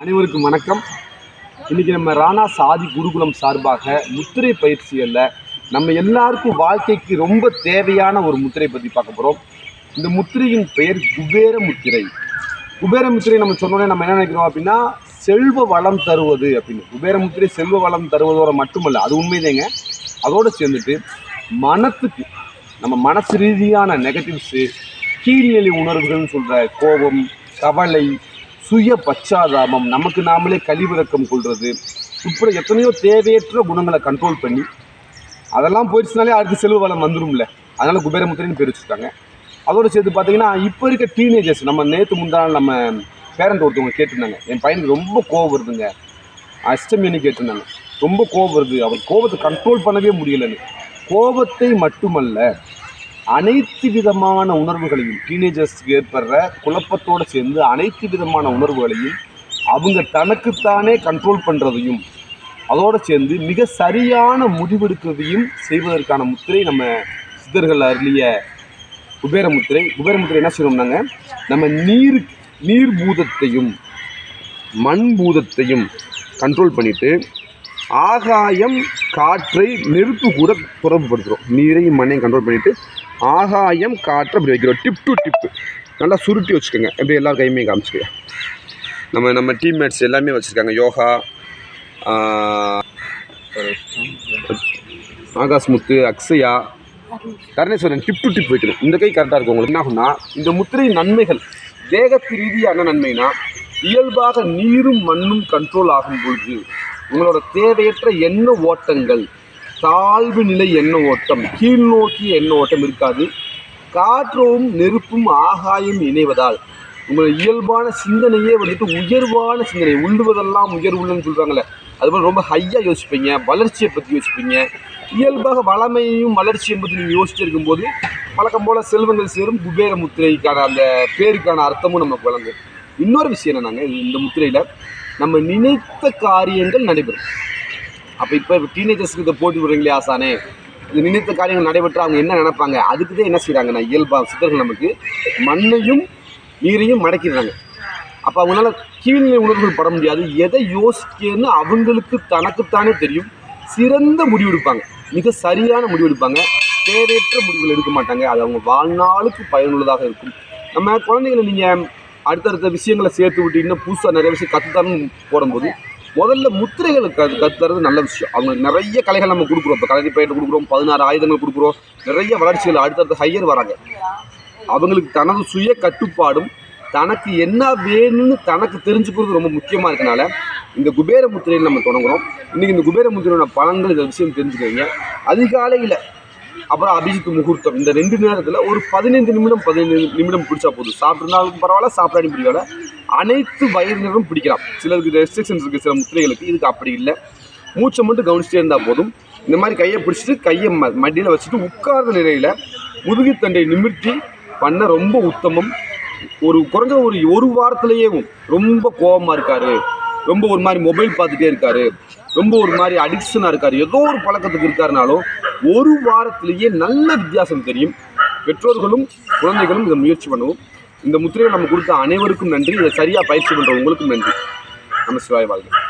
அனைவருக்கும் வணக்கம். இன்னைக்கு நம்ம ராணா சாதி குருகுலம் சார்பாக முத்திரை பயிற்சியில் நம்ம எல்லாருக்கும் வாழ்க்கைக்கு ரொம்ப தேவையான ஒரு முத்திரை பற்றி பார்க்க போகிறோம் இந்த முத்திரையின் பெயர் குபேர முத்திரை. குபேர முத்திரை நம்ம சொன்னோடனே நம்ம என்ன நினைக்கிறோம் அப்படின்னா செல்வ வளம் தருவது அப்படின்னு. குபேர முத்திரை செல்வ வளம் தருவதோட மட்டுமல்ல அது உண்மைதேங்க. அதோடு சேர்ந்துட்டு மனத்துக்கு நம்ம மனசு ரீதியான நெகட்டிவ்ஸு கீழ்நிலை உணர்வுகள்னு சொல்கிற கோபம் கவலை சுய பச்சாதாபம் நமக்கு நாமளே கழிவிறக்கம் கொள்வது இப்படி எத்தனையோ தேவையற்ற குணங்களை கண்ட்ரோல் பண்ணி அதெல்லாம் போயிடுச்சுனாலே அடுத்து செல்வ வளம் வந்துடும்ல அதனால் குபேரமுத்திரின்னு பேர் வச்சுட்டாங்க அதோடு சேர்த்து பார்த்தீங்கன்னா இப்போ இருக்க டீனேஜர்ஸ் நம்ம நேற்று முந்தாள் நம்ம பேரண்ட் ஒருத்தவங்க கேட்டிருந்தாங்க. என் பையனுக்கு ரொம்ப கோவம் வருதுங்க. அஷ்டமின்னு கேட்டிருந்தாங்க. ரொம்ப கோவம் வருது. அவர் கோபத்தை கண்ட்ரோல் பண்ணவே முடியலன்னு. கோபத்தை மட்டுமல்ல அனைத்து விதமான உணர்வுகளையும் டீனேஜர்ஸ்க்கு ஏற்படுற குழப்பத்தோடு சேர்ந்து அனைத்து விதமான உணர்வுகளையும் அவங்க தனக்குத்தானே கண்ட்ரோல் பண்ணுறதையும் அதோடு சேர்ந்து மிக சரியான முடிவெடுக்கிறதையும் செய்வதற்கான முத்திரை நம்ம சித்தர்கள் அருளிய குபேரமுத்திரை முத்திரை. என்ன செய்யணும்னாங்க? நம்ம நீர் நீர் பூதத்தையும் மண் பூதத்தையும் கண்ட்ரோல் பண்ணிட்டு ஆகாயம் காற்றை நெருப்பு கூட தொடர்புபடுத்துகிறோம் நீரையும் மண்ணையும் கண்ட்ரோல் பண்ணிவிட்டு ஆகாயம் காற்றை அப்படி வைக்கிறோம். டிப் டு டிப்பு நல்லா சுருட்டி வச்சுக்கோங்க. எப்படி எல்லார் கையுமே காமிச்சுக்க நம்ம நம்ம டீம்மேட்ஸ் எல்லாமே வச்சுருக்காங்க. Yoga Akash Muthu Akshaya Karuneswaran tip to tip வைக்கணும். இந்த கை கரெக்டாக இருக்கும் உங்களுக்கு. என்ன ஆகும்னா இந்த முத்திரை நன்மைகள் வேகத்து ரீதியான நன்மைனா இயல்பாக நீரும் மண்ணும் கண்ட்ரோல் ஆகும் பொழுது உங்களோட தேவையற்ற எண்ண ஓட்டங்கள் தாழ்வு நிலை எண்ண ஓட்டம்? கீழ்நோக்கி எண்ண ஓட்டம் இருக்காது? காற்றும் நெருப்பும் ஆகாயம் இணைவதால். உங்கள் இயல்பான சிந்தனையே வந்துட்டு உயர்வான சிந்தனை. உள்ளுவதெல்லாம் உயர்வுள்ளன்னு சொல்கிறாங்களே அதுபோல் ரொம்ப ஹையாக யோசிப்பீங்க. வளர்ச்சியை பற்றி யோசிப்பீங்க. இயல்பாக வளமையையும் வளர்ச்சியை பற்றி நீங்கள் யோசிச்சு இருக்கும்போது வழக்கம் போல் செல்வங்கள் சேரும் குபேர முத்திரைக்கான அந்த பேருக்கான அர்த்தமும் நமக்கு வழங்கும். இன்னொரு விஷயம் என்னன்னாங்க இந்த முத்திரையில் நம்ம நினைத்த காரியங்கள் நடைபெறும். அப்போ இப்போ டீனேஜர்ஸ்க்கு இதை போட்டி விடுறீங்களே ஆசானே? இது நினைத்த காரியங்கள் நடைபெற்று அவங்க என்ன நினைப்பாங்க? அதுக்கு தான் என்ன செய்கிறாங்கன்னா இயல்பாக சித்தர்கள் நமக்கு மண்ணையும் நீரையும் மடக்கிடுறாங்க. அப்போ அவங்களால கீழ்நிலை உணர்வுகள் பட முடியாது. எதை யோசிக்கன்னு அவங்களுக்கு தனக்குத்தானே தெரியும். சிறந்த முடிவெடுப்பாங்க மிக சரியான முடிவெடுப்பாங்க தேவையற்ற முடிவுகள் எடுக்க மாட்டாங்க. அது அவங்க வாழ்நாளுக்கு பயனுள்ளதாக இருக்கும். நம்ம குழந்தைகளை நீங்கள் அடுத்தடுத்த விஷயங்களை சேர்த்து விட்டு இன்னும் புதுசாக நிறைய விஷயம் கற்றுத்தரணும் போடும்போது முதல்ல முத்திரைகள் க கற்றுறது நல்ல விஷயம். அவங்களுக்கு நிறைய கலைகள் நம்ம கொடுக்குறோம். இப்போ கலை பயிர் கொடுக்குறோம் பதினாறு ஆயுதங்கள் கொடுக்குறோம். நிறைய வளர்ச்சிகள் அடுத்தடுத்த ஹையர் வராங்க. அவங்களுக்கு தனது சுய கட்டுப்பாடும் தனக்கு என்ன வேணும்னு தனக்கு தெரிஞ்சுக்கிறது ரொம்ப முக்கியமாக இருக்கனால இந்த குபேர முத்திரையில் நம்ம தொடங்குறோம். இன்றைக்கி இந்த குபேர முத்திரையோட பலன்கள் இந்த விஷயம் தெரிஞ்சுக்கிறீங்க. அதிகாலையில் அப்புறம் அபிஜித் முகூர்த்தம். இந்த ரெண்டு நேரத்தில் ஒரு பதினைந்து நிமிடம் பதினைந்து நிமிடம் பிடிச்சா போதும். சாப்பிட்ருந்தாலும் பரவாயில்ல சாப்பிடாடி பிடிக்கல அனைத்து வயதினரும் பிடிக்கலாம். சிலருக்கு ரெஸ்ட்ரிக்ஷன்ஸ் இருக்குது சில முத்திரைகளுக்கு. இதுக்கு அப்படி இல்லை. மூச்சை மட்டும் கவனிச்சிட்டே இருந்தால் போதும். இந்த மாதிரி கையை பிடிச்சிட்டு கையை ம மடியில் வச்சுட்டு உட்கார்ந்த நிலையில் முதுகுத்தண்டை நிமிர்த்தி பண்ண ரொம்ப உத்தமம். ஒரு குறைஞ்ச ஒரு ஒரு வாரத்திலேயே ரொம்ப கோபமாக இருக்காரு. ரொம்ப ஒரு மாதிரி மொபைல் பார்த்துட்டே இருக்காரு. ரொம்ப ஒரு மாதிரி அடிக்ஷனாக இருக்காரு. ஏதோ ஒரு பழக்கத்துக்கு இருக்காருனாலும் ஒரு வாரத்திலேயே நல்ல வித்தியாசம் தெரியும். பெற்றோர்களும் குழந்தைகளும் இதை முயற்சி பண்ணுவோம். இந்த முத்திரையை நம்ம கொடுத்த அனைவருக்கும் நன்றி. இதை சரியாக பயிற்சி பண்ணுற உங்களுக்கும் நன்றி. நம்ம சிவாய் வாழ்க்கை